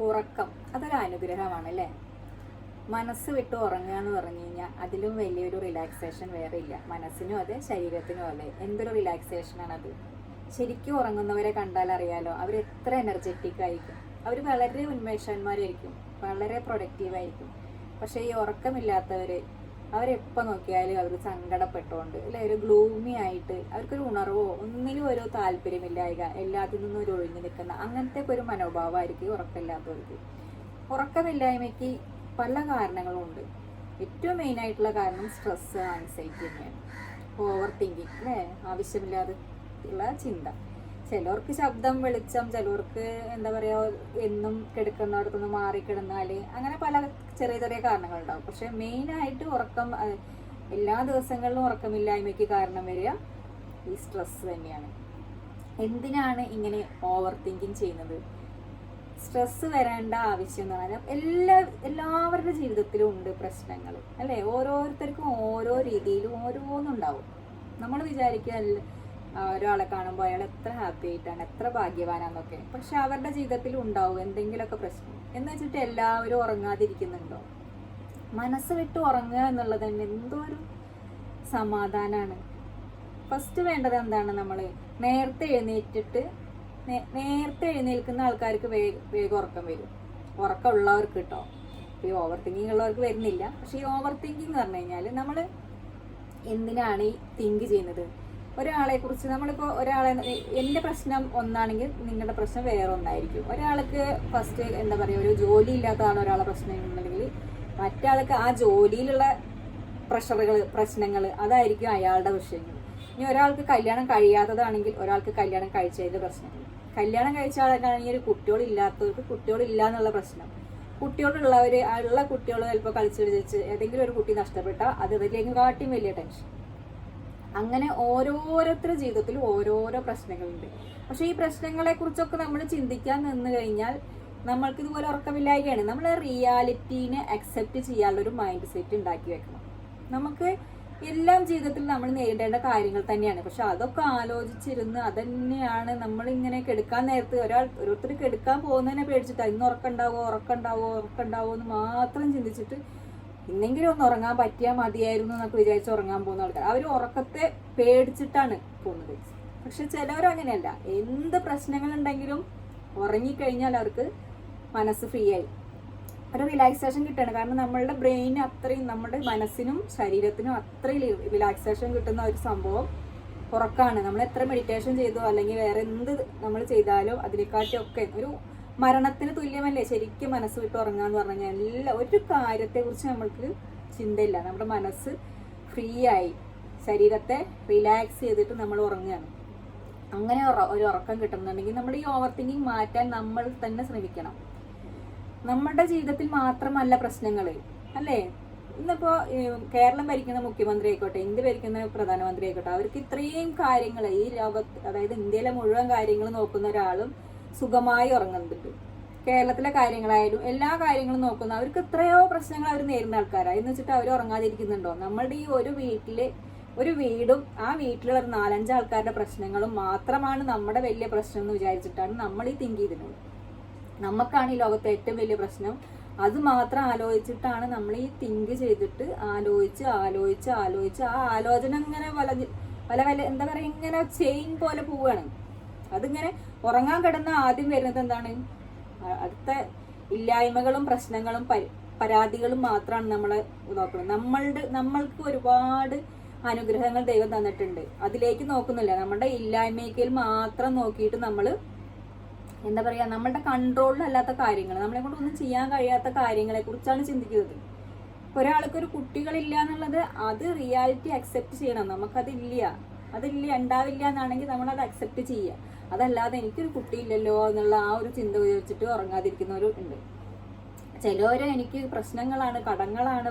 ഉറക്കം അതൊരു അനുഗ്രഹമാണ് അല്ലേ? മനസ്സ് വിട്ട് ഉറങ്ങുക എന്ന് പറഞ്ഞു കഴിഞ്ഞാൽ അതിലും വലിയൊരു റിലാക്സേഷൻ വേറെ ഇല്ല. മനസ്സിനും അതെ ശരീരത്തിനും അതെ. എന്തൊരു റിലാക്സേഷൻ അത്? ശരിക്കും ഉറങ്ങുന്നവരെ കണ്ടാൽ അറിയാലോ അവർ എത്ര എനർജറ്റിക് ആയിരിക്കും. അവർ വളരെ ഉന്മേഷന്മാരായിരിക്കും വളരെ പ്രൊഡക്റ്റീവ് ആയിരിക്കും. പക്ഷേ ഈ ഉറക്കമില്ലാത്തവര് അവരെപ്പോൾ നോക്കിയാലും അവർ സങ്കടപ്പെട്ടുകൊണ്ട് അല്ലെ ഒരു ഗ്ലൂമി ആയിട്ട് അവർക്കൊരു ഉണർവോ ഒന്നിനും ഒരു താല്പര്യമില്ലായക എല്ലാത്തിൽ നിന്നും ഒരു ഒഴിഞ്ഞു നിൽക്കുന്ന അങ്ങനത്തെ ഒരു മനോഭാവമായിരിക്കും ഉറക്കമില്ലാത്തവർക്ക്. ഉറക്കമില്ലായ്മയ്ക്ക് പല കാരണങ്ങളും ഉണ്ട്. ഏറ്റവും മെയിൻ ആയിട്ടുള്ള കാരണം സ്ട്രെസ് ആൻസൈറ്റി തന്നെയാണ്. ഓവർ തിങ്കിങ് അല്ലേ? ആവശ്യമില്ലാതെ ഉള്ള ചിന്ത. ചിലവർക്ക് ശബ്ദം വെളിച്ചം ചിലവർക്ക് എന്താ പറയുക എന്നും കിടക്കുന്നിടത്തുനിന്ന് മാറി കിടന്നാൽ അങ്ങനെ പല ചെറിയ ചെറിയ കാരണങ്ങളുണ്ടാവും. പക്ഷെ മെയിനായിട്ട് ഉറക്കം എല്ലാ ദിവസങ്ങളിലും ഉറക്കമില്ലായ്മയ്ക്ക് കാരണം വരിക ഈ സ്ട്രെസ് തന്നെയാണ്. എന്തിനാണ് ഇങ്ങനെ ഓവർ തിങ്കിങ് ചെയ്യുന്നത്? സ്ട്രെസ് വരേണ്ട ആവശ്യം എന്ന് പറഞ്ഞാൽ എല്ലാ എല്ലാവരുടെ ജീവിതത്തിലും ഉണ്ട് പ്രശ്നങ്ങൾ അല്ലേ? ഓരോരുത്തർക്കും ഓരോ രീതിയിലും ഓരോന്നുണ്ടാവും. നമ്മൾ വിചാരിക്കുക ഒരാളെ കാണുമ്പോൾ അയാൾ എത്ര ഹാപ്പി ആയിട്ടാണ് എത്ര ഭാഗ്യവാനാന്നൊക്കെ. പക്ഷെ അവരുടെ ജീവിതത്തിൽ ഉണ്ടാവും എന്തെങ്കിലുമൊക്കെ പ്രശ്നം. എന്ന് വെച്ചിട്ട് എല്ലാവരും ഉറങ്ങാതിരിക്കുന്നുണ്ടോ? മനസ്സ് വിട്ട് ഉറങ്ങുക എന്നുള്ളത് തന്നെ എന്തോ ഒരു സമാധാനമാണ് ഫസ്റ്റ് വേണ്ടത് എന്താണ് നമ്മൾ നേരത്തെ എഴുന്നേറ്റിട്ട് നേരത്തെ എഴുന്നേൽക്കുന്ന ആൾക്കാർക്ക് വേ- വേഗം ഉറക്കം വരും. ഉറക്കമുള്ളവർക്ക് കേട്ടോ ഈ ഓവർ തിങ്കിങ് ഉള്ളവർക്ക് വരുന്നില്ല. പക്ഷെ ഈ ഓവർ തിങ്കിങ് എന്ന് പറഞ്ഞു കഴിഞ്ഞാൽ നമ്മൾ എന്തിനാണ് ഈ തിങ്ക് ചെയ്യുന്നത്? ഒരാളെ കുറിച്ച് നമ്മളിപ്പോൾ ഒരാളെ എന്റെ പ്രശ്നം ഒന്നാണെങ്കിൽ നിങ്ങളുടെ പ്രശ്നം വേറെ ഒന്നായിരിക്കും. ഒരാൾക്ക് ഫസ്റ്റ് എന്താ പറയുക ഒരു ജോലി ഇല്ലാത്തതാണ് ഒരാളെ പ്രശ്നം എന്നുണ്ടെങ്കിൽ മറ്റാൾക്ക് ആ ജോലിയിലുള്ള പ്രഷറുകൾ പ്രശ്നങ്ങൾ അതായിരിക്കും അയാളുടെ വിഷയങ്ങൾ. ഇനി ഒരാൾക്ക് കല്യാണം കഴിയാത്തതാണെങ്കിൽ ഒരാൾക്ക് കല്യാണം കഴിച്ചതിന്റെ പ്രശ്നം. കല്യാണം കഴിച്ച ആൾക്കാണെങ്കിൽ ഒരു കുട്ടികളില്ലാത്തവർക്ക് കുട്ടികളില്ല എന്നുള്ള പ്രശ്നം. കുട്ടികളുള്ളവർ ഉള്ള കുട്ടികൾ ചിലപ്പോൾ കളിച്ച് കളിച്ച് ഏതെങ്കിലും ഒരു കുട്ടി നഷ്ടപ്പെട്ടാൽ അത് ഇതിലേക്ക് കാട്ടിയും വലിയ ടെൻഷൻ അങ്ങനെ ഓരോരുത്തരുടെ ജീവിതത്തിലും ഓരോരോ പ്രശ്നങ്ങളുണ്ട്. പക്ഷെ ഈ പ്രശ്നങ്ങളെ കുറിച്ചൊക്കെ നമ്മൾ ചിന്തിക്കാൻ നിന്ന് കഴിഞ്ഞാൽ നമ്മൾക്ക് ഇതുപോലെ ഉറക്കമില്ലായ്കയാണ്. നമ്മൾ റിയാലിറ്റീനെ അക്സെപ്റ്റ് ചെയ്യാനുള്ള ഒരു മൈൻഡ് സെറ്റ് ഉണ്ടാക്കി വെക്കണം. നമുക്ക് എല്ലാം ജീവിതത്തിൽ നമ്മൾ നേരിടേണ്ട കാര്യങ്ങൾ തന്നെയാണ്. പക്ഷെ അതൊക്കെ ആലോചിച്ചിരുന്ന് അതന്നെയാണ് നമ്മൾ ഇങ്ങനെ കെടുക്കാൻ നേരത്ത് ഒരാൾ ഓരോരുത്തർ കെടുക്കാൻ പോകുന്നതിനെ പേടിച്ചിട്ട് ഇന്ന് ഉറക്കണ്ടാവോ ഉറക്കണ്ടാവോ ഉറക്കണ്ടാവോ എന്ന് മാത്രം ചിന്തിച്ചിട്ട് ഇന്നെങ്കിലും ഒന്ന് ഉറങ്ങാൻ പറ്റിയാൽ മതിയായിരുന്നു എന്നൊക്കെ വിചാരിച്ച് ഉറങ്ങാൻ പോകുന്ന ആൾക്കാർ. അവർ ഉറക്കത്തെ പേടിച്ചിട്ടാണ് പോകുന്നത്. പക്ഷെ ചിലവർ അങ്ങനെയല്ല. എന്ത് പ്രശ്നങ്ങളുണ്ടെങ്കിലും ഉറങ്ങിക്കഴിഞ്ഞാൽ അവർക്ക് മനസ്സ് ഫ്രീ ആയി. ഒരു റിലാക്സേഷൻ കിട്ടുകയാണ് കാരണം നമ്മളുടെ ബ്രെയിന് അത്രയും നമ്മുടെ മനസ്സിനും ശരീരത്തിനും അത്രയും റിലാക്സേഷൻ കിട്ടുന്ന ഒരു സംഭവം ഉറക്കാണ്. നമ്മൾ എത്ര മെഡിറ്റേഷൻ ചെയ്തോ അല്ലെങ്കിൽ വേറെ എന്ത് നമ്മൾ ചെയ്താലോ അതിനെക്കാട്ടിയൊക്കെ ഒരു മരണത്തിന് തുല്യമല്ലേ? ശരിക്കും മനസ്സ് വിട്ട് ഉറങ്ങുക എന്ന് പറഞ്ഞു കഴിഞ്ഞാൽ എല്ലാ ഒരു കാര്യത്തെക്കുറിച്ച് നമ്മൾക്ക് ചിന്തയില്ല. നമ്മുടെ മനസ്സ് ഫ്രീ ആയി ശരീരത്തെ റിലാക്സ് ചെയ്തിട്ട് നമ്മൾ ഉറങ്ങുകയാണ്. അങ്ങനെ ഒരു ഉറക്കം കിട്ടുന്നുണ്ടെങ്കിൽ നമ്മൾ ഈ ഓവർ തിങ്കിങ് മാറ്റാൻ നമ്മൾ തന്നെ ശ്രമിക്കണം. നമ്മുടെ ജീവിതത്തിൽ മാത്രമല്ല പ്രശ്നങ്ങൾ അല്ലേ? ഇന്നിപ്പോ കേരളം ഭരിക്കുന്ന മുഖ്യമന്ത്രി ആയിക്കോട്ടെ ഇന്ത്യ ഭരിക്കുന്ന പ്രധാനമന്ത്രി ആയിക്കോട്ടെ അവർക്ക് ഇത്രയും കാര്യങ്ങൾ ഈ ലോകത്ത് അതായത് ഇന്ത്യയിലെ മുഴുവൻ കാര്യങ്ങൾ നോക്കുന്ന ഒരാളും സുഖമായി ഉറങ്ങുന്നുണ്ട് കേരളത്തിലെ കാര്യങ്ങളായാലും എല്ലാ കാര്യങ്ങളും നോക്കുന്ന അവർക്ക് എത്രയോ പ്രശ്നങ്ങൾ അവർ നേരിടുന്ന ആൾക്കാരാണ് എന്ന് വെച്ചിട്ട് അവർ ഉറങ്ങാതിരിക്കുന്നുണ്ടോ? നമ്മളുടെ ഈ ഒരു വീട്ടിൽ ഒരു വീടും ആ വീട്ടിലുള്ള ഒരു നാലഞ്ച് ആൾക്കാരുടെ പ്രശ്നങ്ങളും മാത്രമാണ് നമ്മുടെ വലിയ പ്രശ്നം എന്ന് വിചാരിച്ചിട്ടാണ് നമ്മൾ ഈ തിങ്ക് ചെയ്തിട്ടുള്ളത്. നമുക്കാണ് ഈ ലോകത്തെ ഏറ്റവും വലിയ പ്രശ്നം. അത് മാത്രം ആലോചിച്ചിട്ടാണ് നമ്മൾ ഈ തിങ്ക് ചെയ്തിട്ട് ആലോചിച്ച് ആലോചിച്ച് ആലോചിച്ച് ആ ആലോചന ഇങ്ങനെ വല പല എന്താ പറയുക ഇങ്ങനെ ചെയിൻ പോലെ പോവുകയാണ്. അതിങ്ങനെ ഉറങ്ങാൻ കിടന്ന ആദ്യം വരുന്നത് എന്താണ്? അടുത്ത ഇല്ലായ്മകളും പ്രശ്നങ്ങളും പരാതികളും മാത്രമാണ് നമ്മൾ നോക്കുന്നത്. നമ്മളുടെ നമ്മൾക്ക് ഒരുപാട് അനുഗ്രഹങ്ങൾ ദൈവം തന്നിട്ടുണ്ട്. അതിലേക്ക് നോക്കുന്നില്ല. നമ്മുടെ ഇല്ലായ്മയ്ക്കിൽ മാത്രം നോക്കിയിട്ട് നമ്മൾ എന്താ പറയുക നമ്മളുടെ കൺട്രോളിലല്ലാത്ത കാര്യങ്ങൾ നമ്മളെ കൊണ്ട് ഒന്നും ചെയ്യാൻ കഴിയാത്ത കാര്യങ്ങളെ കുറിച്ചാണ് ചിന്തിക്കുന്നത്. ഒരാൾക്ക് ഒരു കുട്ടികളില്ല എന്നുള്ളത് അത് റിയാലിറ്റി അക്സെപ്റ്റ് ചെയ്യണം. നമുക്കതില്ല. അതില്ല ഉണ്ടാവില്ല എന്നാണെങ്കിൽ നമ്മളത് അക്സെപ്റ്റ് ചെയ്യുക. അതല്ലാതെ എനിക്കൊരു കുട്ടിയില്ലല്ലോ എന്നുള്ള ആ ഒരു ചിന്ത ഉപയോഗിച്ചിട്ട് ഉറങ്ങാതിരിക്കുന്നവരും ഉണ്ട്. ചിലവര് എനിക്ക് പ്രശ്നങ്ങളാണ് കടങ്ങളാണ്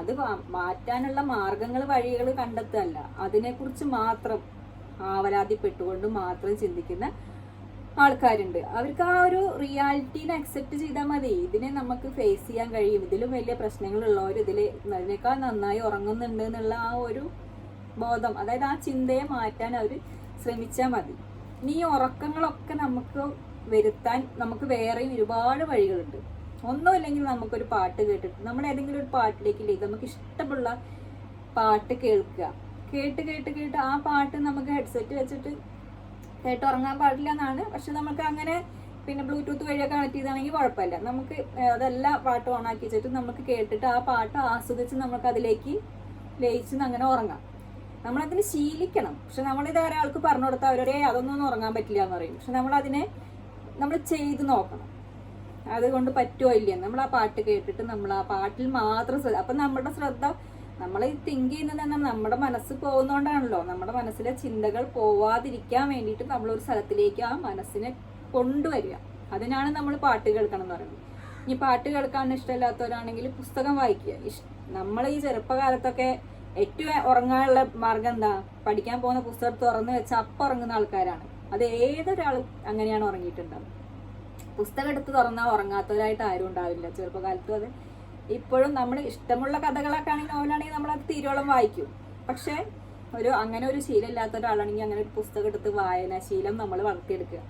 അത് മാറ്റാനുള്ള മാർഗങ്ങൾ വഴികൾ കണ്ടെത്തല്ല. അതിനെക്കുറിച്ച് മാത്രം ആവലാതിപ്പെട്ടുകൊണ്ട് മാത്രം ചിന്തിക്കുന്ന ആൾക്കാരുണ്ട്. അവർക്ക് ആ ഒരു റിയാലിറ്റീനെ അക്സെപ്റ്റ് ചെയ്താൽ മതി. ഇതിനെ നമുക്ക് ഫേസ് ചെയ്യാൻ കഴിയും. ഇതിലും വലിയ പ്രശ്നങ്ങളുള്ളവർ ഇതിൽ അതിനേക്കാൾ നന്നായി ഉറങ്ങുന്നുണ്ട് എന്നുള്ള ആ ഒരു ബോധം അതായത് ആ ചിന്തയെ മാറ്റാൻ അവർ ശ്രമിച്ചാൽ മതി. ഈ ഉറക്കങ്ങളൊക്കെ നമുക്ക് വരുത്താൻ നമുക്ക് വേറെയും ഒരുപാട് വഴികളുണ്ട്. ഒന്നുമില്ലെങ്കിൽ നമുക്കൊരു പാട്ട് കേട്ടിട്ട് നമ്മൾ ഏതെങ്കിലും ഒരു പാട്ടിലേക്ക് ലയിക്കുക നമുക്ക് ഇഷ്ടമുള്ള പാട്ട് കേൾക്കുക. കേട്ട് കേട്ട് കേട്ട് ആ പാട്ട് നമുക്ക് ഹെഡ്സെറ്റ് വെച്ചിട്ട് കേട്ട് ഉറങ്ങാൻ പാടില്ല എന്നാണ്. പക്ഷെ നമുക്ക് അങ്ങനെ പിന്നെ ബ്ലൂടൂത്ത് വഴിയൊക്കെ കണക്ട് ചെയ്താണെങ്കിൽ കുഴപ്പമില്ല. നമുക്ക് അതെല്ലാം പാട്ട് ഓണാക്കി വെച്ചിട്ട് നമുക്ക് കേട്ടിട്ട് ആ പാട്ട് ആസ്വദിച്ച് നമുക്ക് അതിലേക്ക് ലയിച്ച് അങ്ങനെ ഉറങ്ങാം. നമ്മളതിന് ശീലിക്കണം. പക്ഷെ നമ്മളിത് ഒരാൾക്ക് പറഞ്ഞു കൊടുത്താൽ അവരൊരേ അതൊന്നും ഉറങ്ങാൻ പറ്റില്ല എന്ന് പറയും. പക്ഷെ നമ്മളതിനെ നമ്മൾ ചെയ്ത് നോക്കണം. അതുകൊണ്ട് പറ്റുമോ ഇല്ല നമ്മൾ ആ പാട്ട് കേട്ടിട്ട് നമ്മൾ ആ പാട്ടിൽ മാത്രം ശ്രദ്ധ അപ്പം നമ്മുടെ ശ്രദ്ധ നമ്മൾ ഈ തിങ്ക് ചെയ്യുന്നത് തന്നെ നമ്മുടെ മനസ്സ് പോകുന്നോണ്ടാണല്ലോ. നമ്മുടെ മനസ്സിലെ ചിന്തകൾ പോവാതിരിക്കാൻ വേണ്ടിയിട്ട് നമ്മളൊരു സ്ഥലത്തിലേക്ക് ആ മനസ്സിനെ കൊണ്ടുവരിക. അതിനാണ് നമ്മൾ പാട്ട് കേൾക്കണം എന്ന് പറയുന്നത്. ഇനി പാട്ട് കേൾക്കാൻ ഇഷ്ടമില്ലാത്തവരാണെങ്കിൽ പുസ്തകം വായിക്കുക. നമ്മൾ ഈ ചെറുപ്പകാലത്തൊക്കെ ഏറ്റവും ഉറങ്ങാനുള്ള മാർഗം എന്താ? പഠിക്കാൻ പോകുന്ന പുസ്തകം തുറന്ന് വെച്ച് അപ്പം ഉറങ്ങുന്ന ആൾക്കാരാണ്. അത് ഏതൊരാളും അങ്ങനെയാണ് ഉറങ്ങിയിട്ടുണ്ടാവും പുസ്തകം എടുത്ത് തുറന്നാൽ ഉറങ്ങാത്തവരായിട്ട് ആരും ഉണ്ടാവില്ല. ചെറുപ്പകാലത്ത് അത് ഇപ്പോഴും നമ്മൾ ഇഷ്ടമുള്ള കഥകളൊക്കെ ആണെങ്കിൽ നോവലാണെങ്കിൽ നമ്മൾ അത് തീരോളം വായിക്കും. പക്ഷേ ഒരു അങ്ങനെ ഒരു ശീലം ഇല്ലാത്ത ഒരാളാണെങ്കിൽ അങ്ങനെ ഒരു പുസ്തകം എടുത്ത് വായന ശീലം നമ്മൾ വളർത്തിയെടുക്കുക.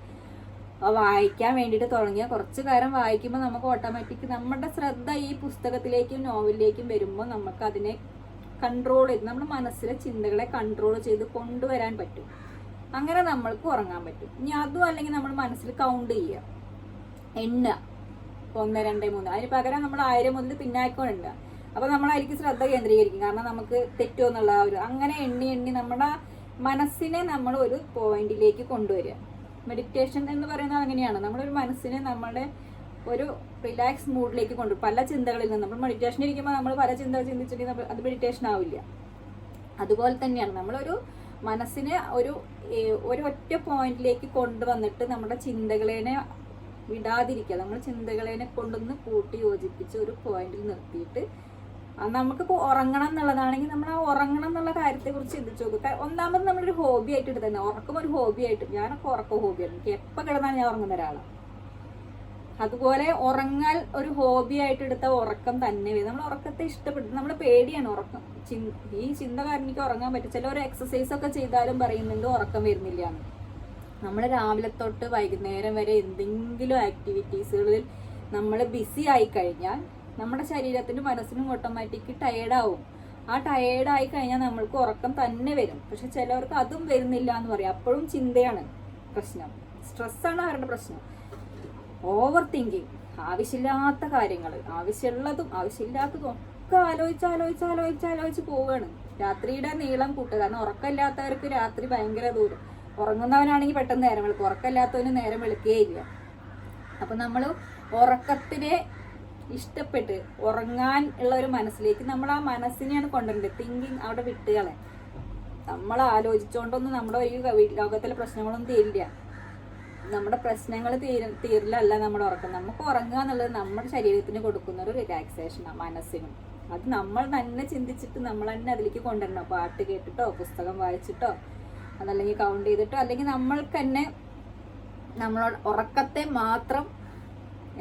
വായിക്കാൻ വേണ്ടിയിട്ട് തുടങ്ങിയ കുറച്ച് കാലം വായിക്കുമ്പോൾ നമുക്ക് ഓട്ടോമാറ്റിക് നമ്മുടെ ശ്രദ്ധ ഈ പുസ്തകത്തിലേക്കും നോവലിലേക്കും വരുമ്പോൾ നമുക്ക് അതിനെ കൺട്രോൾ ചെയ്ത് നമ്മുടെ മനസ്സിലെ ചിന്തകളെ കൺട്രോൾ ചെയ്ത് കൊണ്ടുവരാൻ പറ്റും. അങ്ങനെ നമ്മൾക്ക് ഉറങ്ങാൻ പറ്റും. ഇനി അതും അല്ലെങ്കിൽ നമ്മൾ മനസ്സിൽ കൗണ്ട് ചെയ്യുക. എണ്ണ ഒന്ന് രണ്ട് മൂന്ന്. അതിന് പകരം നമ്മൾ ആയിരം മുതൽ പിന്നാക്കം എണ്ണുക അപ്പൊ നമ്മളായിരിക്കും ശ്രദ്ധ കേന്ദ്രീകരിക്കും. കാരണം നമുക്ക് തെറ്റോ എന്നുള്ള ഒരു അങ്ങനെ എണ്ണി എണ്ണി നമ്മുടെ മനസ്സിനെ നമ്മൾ ഒരു പോയിന്റിലേക്ക് കൊണ്ടുവരിക. മെഡിറ്റേഷൻ എന്ന് പറയുന്നത് അങ്ങനെയാണ്. നമ്മളൊരു മനസ്സിനെ നമ്മുടെ ഒരു റിലാക്സ് മൂഡിലേക്ക് കൊണ്ടു പല ചിന്തകളിൽ നിന്ന്. നമ്മൾ മെഡിറ്റേഷൻ ഇരിക്കുമ്പോൾ നമ്മൾ പല ചിന്തകൾ ചിന്തിച്ചിട്ടുണ്ടെങ്കിൽ അത് മെഡിറ്റേഷൻ ആവില്ല. അതുപോലെ തന്നെയാണ്. നമ്മളൊരു മനസ്സിനെ ഒരു ഒരു ഒറ്റ പോയിന്റിലേക്ക് കൊണ്ടുവന്നിട്ട് നമ്മുടെ ചിന്തകളെ വിടാതിരിക്കുക. നമ്മൾ ചിന്തകളെ കൊണ്ടൊന്ന് കൂട്ടി യോജിപ്പിച്ച് ഒരു പോയിന്റിൽ നിർത്തിയിട്ട് നമുക്ക് ഉറങ്ങണം എന്നുള്ളതാണെങ്കിൽ നമ്മൾ ആ ഉറങ്ങണം എന്നുള്ള കാര്യത്തെക്കുറിച്ച് ചിന്തിച്ചു നോക്കുക ഒന്നാമത് നമ്മളൊരു ഹോബി ആയിട്ട് എടുത്തു തന്നെ. ഉറക്കം ഒരു ഹോബി ആയിട്ട്. ഞാനൊക്കെ ഉറക്കം ഹോബിയാണ് എനിക്ക് എപ്പോൾ കിടന്നാലും ഞാൻ ഉറങ്ങുന്ന ഒരാളാണ് അതുപോലെ ഉറങ്ങാൻ ഒരു ഹോബി ആയിട്ട് എടുത്ത ഉറക്കം തന്നെ വരും. നമ്മൾ ഉറക്കത്തെ ഇഷ്ടപ്പെട്ടു നമ്മൾ പേടിയാണ് ഉറക്കം. ഈ ചിന്ത കാരണം ഉറങ്ങാൻ പറ്റും ഒരു എക്സസൈസ് ഒക്കെ ചെയ്താലും പറയുന്നുണ്ട് ഉറക്കം വരുന്നില്ല നമ്മൾ രാവിലെ തൊട്ട് വൈകുന്നേരം വരെ എന്തെങ്കിലും ആക്ടിവിറ്റീസുകളിൽ നമ്മൾ ബിസി ആയി കഴിഞ്ഞാൽ നമ്മുടെ ശരീരത്തിനും മനസ്സിനും ഓട്ടോമാറ്റിക് ടയേർഡാവും ആ ടയേർഡായി കഴിഞ്ഞാൽ നമ്മൾക്ക് ഉറക്കം തന്നെ വരും. പക്ഷെ ചിലവർക്ക് അതും വരുന്നില്ല എന്ന് പറയാം. അപ്പോഴും ചിന്തയാണ് പ്രശ്നം. സ്ട്രെസ്സാണ് അവരുടെ പ്രശ്നം. ഓവർ തിങ്കിങ് ആവശ്യമില്ലാത്ത കാര്യങ്ങൾ ആവശ്യമുള്ളതും ആവശ്യമില്ലാത്തതും ഒക്കെ ആലോചിച്ച് ആലോചിച്ച് ആലോചിച്ച് ആലോചിച്ച് പോവുകയാണ് രാത്രിയുടെ നീളം കൂട്ടുക. കാരണം ഉറക്കമില്ലാത്തവർക്ക് രാത്രി ഭയങ്കര ദൂരം. ഉറങ്ങുന്നവനാണെങ്കിൽ പെട്ടെന്ന് നേരം വിളിക്കും. ഉറക്കമില്ലാത്തവന് നേരം വെളുക്കുകയില്ല അപ്പം നമ്മൾ ഉറക്കത്തിനെ ഇഷ്ടപ്പെട്ട് ഉറങ്ങാൻ ഉള്ള ഒരു മനസ്സിലേക്ക് നമ്മൾ ആ മനസ്സിനെയാണ് കൊണ്ടുവരേണ്ടത്. തിങ്കിങ് അവിടെ വിട്ടുകളെ നമ്മൾ ആലോചിച്ചുകൊണ്ടൊന്നും നമ്മുടെ ഈ ലോകത്തിലെ പ്രശ്നങ്ങളൊന്നും തീരില്ല. നമ്മുടെ പ്രശ്നങ്ങൾ തീര തീരലല്ല നമ്മുടെ ഉറക്കം. നമുക്ക് ഉറങ്ങുക എന്നുള്ളത് നമ്മുടെ ശരീരത്തിന് കൊടുക്കുന്ന ഒരു റിലാക്സേഷനാണ് മനസ്സിനും. അത് നമ്മൾ തന്നെ ചിന്തിച്ചിട്ട് നമ്മൾ തന്നെ അതിലേക്ക് കൊണ്ടുവരണം. പാട്ട് കേട്ടിട്ടോ പുസ്തകം വായിച്ചിട്ടോ അതല്ലെങ്കിൽ കൗണ്ട് ചെയ്തിട്ടോ അല്ലെങ്കിൽ നമ്മൾക്ക് തന്നെ നമ്മളോട് ഉറക്കത്തെ മാത്രം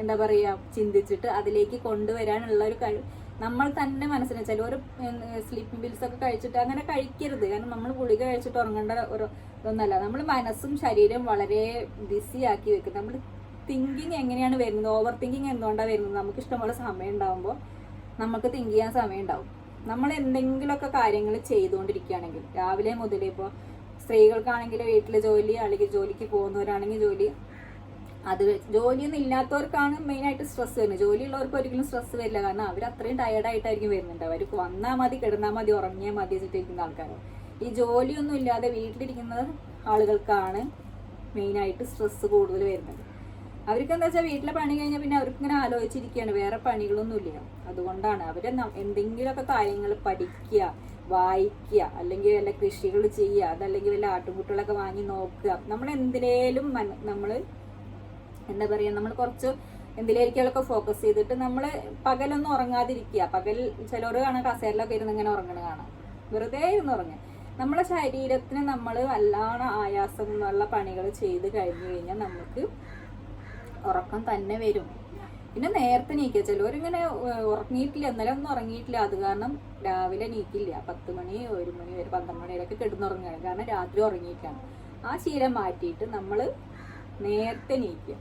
എന്താ പറയുക ചിന്തിച്ചിട്ട് അതിലേക്ക് കൊണ്ടുവരാനുള്ള ഒരു കഴിവ്. നമ്മൾ തന്നെ മനസ്സിന് ഒരു സ്ലീപ്പിംഗ് പിൽസ് ഒക്കെ കഴിച്ചിട്ട് അങ്ങനെ കഴിക്കരുത്. കാരണം നമ്മൾ ഗുളിക കഴിച്ചിട്ട് ഉറങ്ങേണ്ട ഒരു ഇതൊന്നല്ല. നമ്മൾ മനസ്സും ശരീരം വളരെ ബിസി ആക്കി വെക്കും. നമ്മൾ തിങ്കിങ് എങ്ങനെയാണ് വരുന്നത്? ഓവർ തിങ്കിങ് എന്തുകൊണ്ടാണ് വരുന്നത്? നമുക്ക് ഇഷ്ടമുള്ള സമയം ഉണ്ടാകുമ്പോൾ നമുക്ക് തിങ്ക് ചെയ്യാൻ സമയം ഉണ്ടാവും. നമ്മൾ എന്തെങ്കിലുമൊക്കെ കാര്യങ്ങൾ ചെയ്തുകൊണ്ടിരിക്കുകയാണെങ്കിൽ രാവിലെ മുതലേ ഇപ്പോൾ സ്ത്രീകൾക്കാണെങ്കിൽ വീട്ടിലെ ജോലി അല്ലെങ്കിൽ ജോലിക്ക് പോകുന്നവരാണെങ്കിൽ ജോലി അത് ജോലിയൊന്നും ഇല്ലാത്തവർക്കാണ് മെയിനായിട്ട് സ്ട്രെസ് വരുന്നത്. ജോലിയുള്ളവർക്ക് ഒരിക്കലും സ്ട്രെസ് വരില്ല. കാരണം അവർ അത്രയും ടയർഡായിട്ടായിരിക്കും വരുന്നുണ്ട് അവർ വന്നാൽ മതി കിടന്നാൽ മതി ഉറങ്ങിയാൽ മതി വെച്ചിട്ടിരിക്കുന്ന ആൾക്കാരാണ് ഈ ജോലിയൊന്നും ഇല്ലാതെ വീട്ടിലിരിക്കുന്ന ആളുകൾക്കാണ് മെയിനായിട്ട് സ്ട്രെസ് കൂടുതൽ വരുന്നത്. അവർക്ക് എന്താ വെച്ചാൽ വീട്ടിലെ പണി കഴിഞ്ഞാൽ പിന്നെ അവർക്ക് ഇങ്ങനെ ആലോചിച്ചിരിക്കുകയാണ് വേറെ പണികളൊന്നും ഇല്ല. അതുകൊണ്ടാണ് അവർ എന്തെങ്കിലുമൊക്കെ കാര്യങ്ങൾ പഠിക്കുക വായിക്കുക അല്ലെങ്കിൽ വല്ല കൃഷികൾ ചെയ്യുക അതല്ലെങ്കിൽ വല്ല ആട്ടുകുട്ടികളൊക്കെ വാങ്ങി നോക്കുക. നമ്മൾ എന്തിനേലും നമ്മൾ എന്താ പറയുക നമ്മൾ കുറച്ച് എന്തിലേക്കൊക്കെ ഫോക്കസ് ചെയ്തിട്ട് നമ്മൾ പകലൊന്നും ഉറങ്ങാതിരിക്കുക. പകൽ ചിലർ കാണാൻ കസേരയിലൊക്കെ ഇരുന്ന് ഇങ്ങനെ ഉറങ്ങണ കാണാം. വെറുതെ ഇരുന്ന് ഉറങ്ങുക. നമ്മുടെ ശരീരത്തിന് നമ്മൾ വല്ലാണ് ആയാസം എന്നുള്ള പണികൾ ചെയ്ത് കഴിഞ്ഞു കഴിഞ്ഞാൽ നമുക്ക് ഉറക്കം തന്നെ വരും. പിന്നെ നേരത്തെ നീക്കുക. ചിലവരിങ്ങനെ ഉറങ്ങിയിട്ടില്ല ഇന്നലെ ഒന്നും ഉറങ്ങിയിട്ടില്ല. അത് കാരണം രാവിലെ നീക്കില്ല. പത്ത് മണി ഒരു മണി വരെ പന്ത്രണ്ട് മണി വരെയൊക്കെ കിടന്നുറങ്ങുകയാണ്. കാരണം രാത്രി ഉറങ്ങിയിട്ടാണ്. ആ ശീലം മാറ്റിയിട്ട് നമ്മൾ നേരത്തെ നീക്കുക.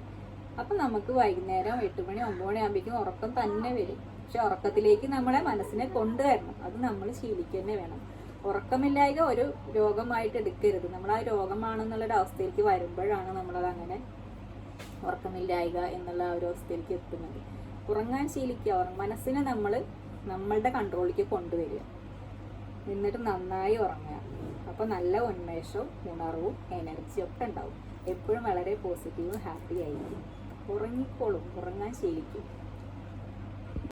അപ്പം നമുക്ക് വൈകുന്നേരം എട്ട് മണി ഒമ്പത് മണി ആകുമ്പോഴേക്കും ഉറക്കം തന്നെ വരും. പക്ഷെ ഉറക്കത്തിലേക്ക് നമ്മളെ മനസ്സിനെ കൊണ്ടുവരണം. അത് നമ്മൾ ശീലിക്കുക വേണം. ഉറക്കമില്ലായ്മ ഒരു രോഗമായിട്ട് എടുക്കരുത്. നമ്മൾ ആ രോഗമാണെന്നുള്ളൊരു അവസ്ഥയിലേക്ക് വരുമ്പോഴാണ് നമ്മളത് അങ്ങനെ ഉറക്കമില്ലായ്മ എന്നുള്ള ആ ഒരു അവസ്ഥയിലേക്ക് എത്തുന്നത്. ഉറങ്ങാൻ ശീലിക്കുക. മനസ്സിനെ നമ്മൾ നമ്മളുടെ കൺട്രോളിലേക്ക് കൊണ്ടുവരിക. എന്നിട്ട് നന്നായി ഉറങ്ങുക. അപ്പോൾ നല്ല ഉന്മേഷവും ഉണർവും എനർജിയും ഒക്കെ ഉണ്ടാവും. എപ്പോഴും വളരെ പോസിറ്റീവും ഹാപ്പി ആയിരിക്കും. ഉറങ്ങിക്കോളും ഉറങ്ങാൻ ശീലിക്കും